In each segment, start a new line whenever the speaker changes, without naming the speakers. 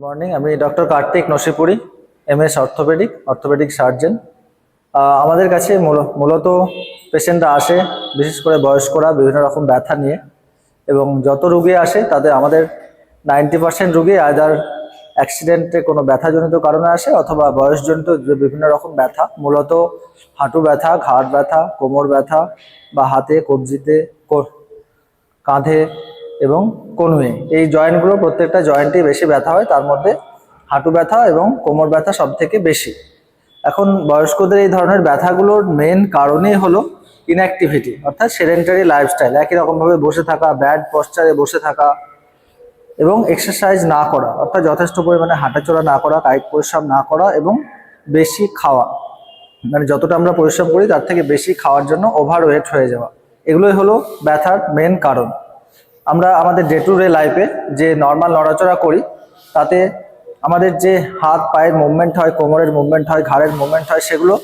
Morning, আমি doctor Kartik Nasipuri M S orthopaedic orthopaedic surgeon. আমাদের কাছে মূল- মূলত পেশেন্টরা আসে, বিশেষ করে বয়স্করা বিভিন্ন রকম ব্যথা নিয়ে। এবং যত রুগী আসে, তাদের, আমাদের নাইনটি পার্সেন্ট রুগী আয়দার অ্যাক্সিডেন্টে কোনো ব্যথাজনিত কারণে আসে, অথবা বয়সজনিত বিভিন্ন রকম ব্যথা, মূলত হাঁটু ব্যথা, ঘাড় ব্যথা, কোমর ব্যথা বা হাতে, কবজিতে কাঁধে এবং কনুয়ে এই জয়েন্টগুলো প্রত্যেকটা জয়েন্টেই বেশি ব্যথা হয়, তার মধ্যে হাঁটু ব্যথা এবং কোমর ব্যথা সব থেকে বেশি। এখন বয়স্কদের এই ধরনের ব্যথাগুলোর মেন কারণই হলো ইনঅ্যাক্টিভিটি অর্থাৎ সেডেন্টারি লাইফস্টাইল একই রকমভাবে বসে থাকা ব্যাড পশ্চারে বসে থাকা এবং এক্সারসাইজ না করা, অর্থাৎ যথেষ্ট পরিমাণে হাঁটাচলা না করা কায়িক পরিশ্রম না করা এবং বেশি খাওয়া। মানে যতটা আমরা পরিশ্রম করি, তার থেকে বেশি খাওয়ার জন্য ওভার ওয়েট হয়ে যাওয়া। এগুলোই হলো ব্যথার মেন কারণ। আমরা আমাদের ডে টু ডে লাইফে যে নর্মাল নড়াচড়া করি, তাতে আমাদের যে হাত, পায়ের মুভমেন্ট হয়, কোমরের মুভমেন্ট হয়, ঘাড়ের মুভমেন্ট হয়, সেগুলো,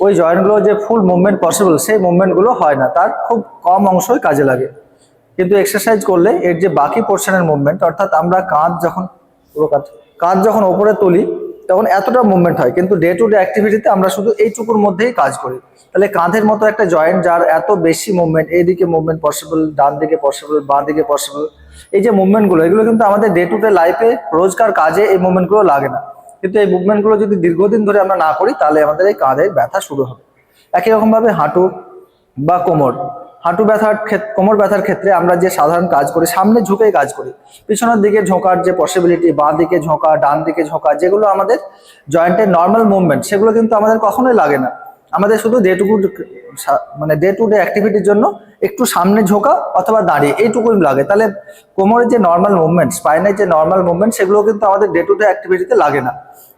ওই জয়েন্টগুলো যে ফুল মুভমেন্ট পসিবল সেই মুভমেন্টগুলো হয় না। তার খুব কম অংশই কাজে লাগে। কিন্তু এক্সারসাইজ করলে এর যে বাকি পোর্শনের মুভমেন্ট অর্থাৎ আমরা কাঁধ যখন, পুরো কাঁধ কাঁধ যখন ওপরে তুলি তখন এতটা মুভমেন্ট হয়। কিন্তু ডে টু ডে অ্যাক্টিভিটিতে আমরা শুধু এইটুকুর মধ্যেই কাজ করি। তাহলে কাঁধের মতো একটা জয়েন্ট যার এত বেশি মুভমেন্ট এইদিকে মুভমেন্ট পসিবল ডান দিকে পসিবল বাঁ দিকে পসিবল এই যে মুভমেন্টগুলো এগুলো কিন্তু আমাদের ডে টু ডে লাইফে রোজকার কাজে এই মুভমেন্টগুলো লাগে না। কিন্তু এই মুভমেন্টগুলো যদি দীর্ঘদিন ধরে আমরা না করি, তাহলে আমাদের এই কাঁধের ব্যথা শুরু হবে। একই রকমভাবে হাঁটু বা কোমর হাঁটু ব্যথার ক্ষেত্রে কোমর ব্যথার ক্ষেত্রে আমরা যে সাধারণ কাজ করি, সামনে ঝুঁকেই কাজ করি। পিছনের দিকে ঝোঁকার যে পসিবিলিটি বাঁ দিকে ঝোঁকা, ডান দিকে ঝোঁকা, যেগুলো আমাদের জয়েন্টের নর্মাল মুভমেন্ট সেগুলো কিন্তু আমাদের কখনোই লাগে না। আমাদের শুধু ডে টু মানে ডে টু ডে অ্যাক্টিভিটির জন্য একটু সামনে ঝোঁকা অথবা দাঁড়িয়ে, এইটুকুই লাগে। তাহলে কোমরের যে নর্মাল মুভমেন্ট স্পাইনের যে নর্মাল মুভমেন্ট সেগুলো কিন্তু আমাদের ডে টু ডে অ্যাক্টিভিটিতে লাগে না।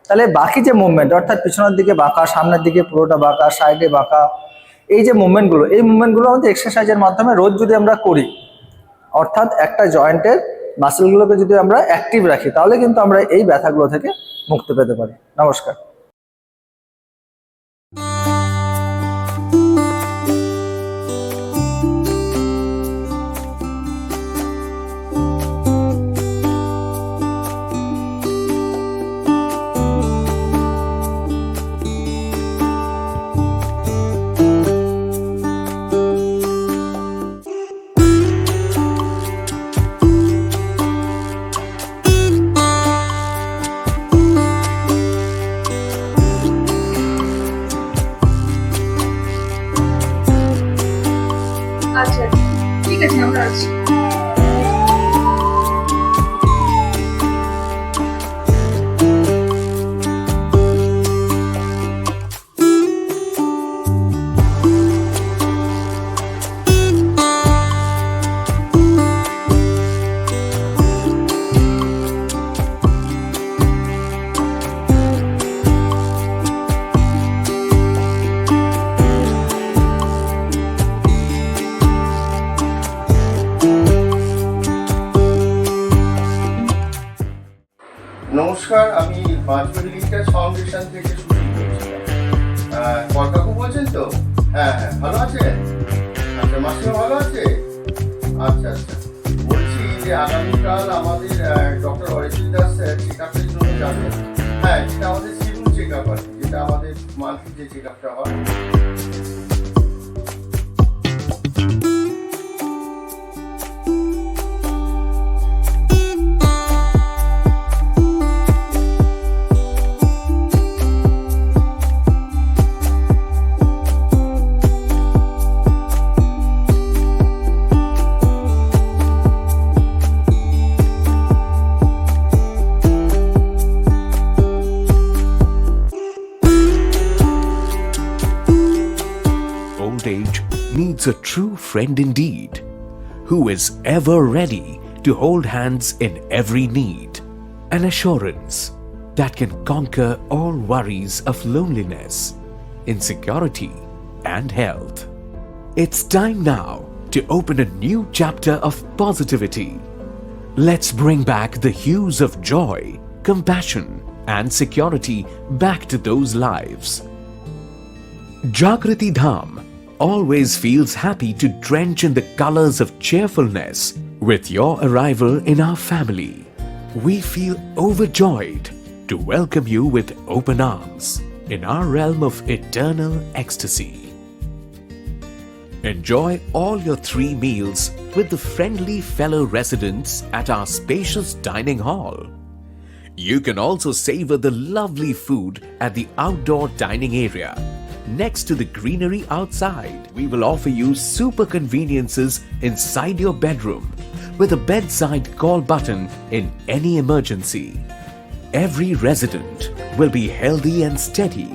তাহলে বাকি যে মুভমেন্ট অর্থাৎ পিছনের দিকে বাঁকা, সামনের দিকে পুরোটা বাঁকা সাইডে বাঁকা এই যে মুভমেন্টগুলো এই মুভমেন্টগুলো আমাদের এক্সারসাইজের মাধ্যমে রোজ যদি আমরা করি, অর্থাৎ একটা জয়েন্টের মাসেলগুলোকে যদি আমরা অ্যাক্টিভ রাখি, তাহলে কিন্তু আমরা এই ব্যথাগুলো থেকে মুক্তি পেতে পারি। নমস্কার।
ঠিক আছে আমরা আছি
লিটার ফাউন্ডেশন থেকে শুরু করছিলাম। বলছেন তো? হ্যাঁ হ্যাঁ ভালো আছে? আচ্ছা মাসিমা ভালো আছে? আচ্ছা আচ্ছা। বলছি যে আগামীকাল আমাদের ডক্টর অরিজিৎ দাস চেক আপের জন্য যাবেন। হ্যাঁ যেটা আমাদের সিভিল চেক আপ আর যেটা আমাদের মান্থলি যে চেক আপটা হয়।
Old age needs a true friend indeed, who is ever ready to hold hands in every need. An assurance that can conquer all worries of loneliness, insecurity, and health. It's time now to open a new chapter of positivity. Let's bring back the hues of joy, compassion, and security back to those lives. Jagrati Dham always feels happy to drench in the colors of cheerfulness with your arrival in our family. we feel overjoyed to welcome you with open arms in our realm of eternal ecstasy. Enjoy all your three meals with the friendly fellow residents at our spacious dining hall. You can also savor the lovely food at the outdoor dining area. Next to the greenery outside, we will offer you super conveniences inside your bedroom with a bedside call button in any emergency. Every resident will be healthy and steady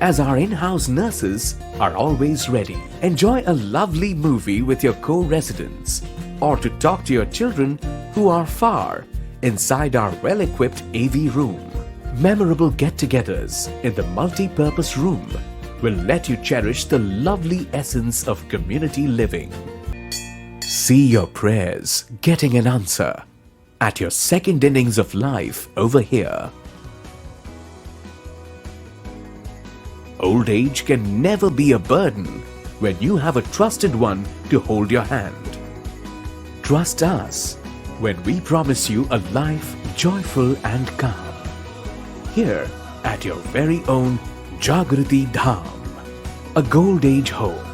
as our in house nurses are always ready. Enjoy a lovely movie with your co residents or to talk to your children who are far inside our well equipped AV room. Memorable get togethers in the multi purpose room will let you cherish the lovely essence of community living. See your prayers getting an answer at your second innings of life over here. Old age can never be a burden when you have a trusted one to hold your hand. Trust us when we promise you a life joyful and calm. Here at your very own Jagrati Dham, a gold age home.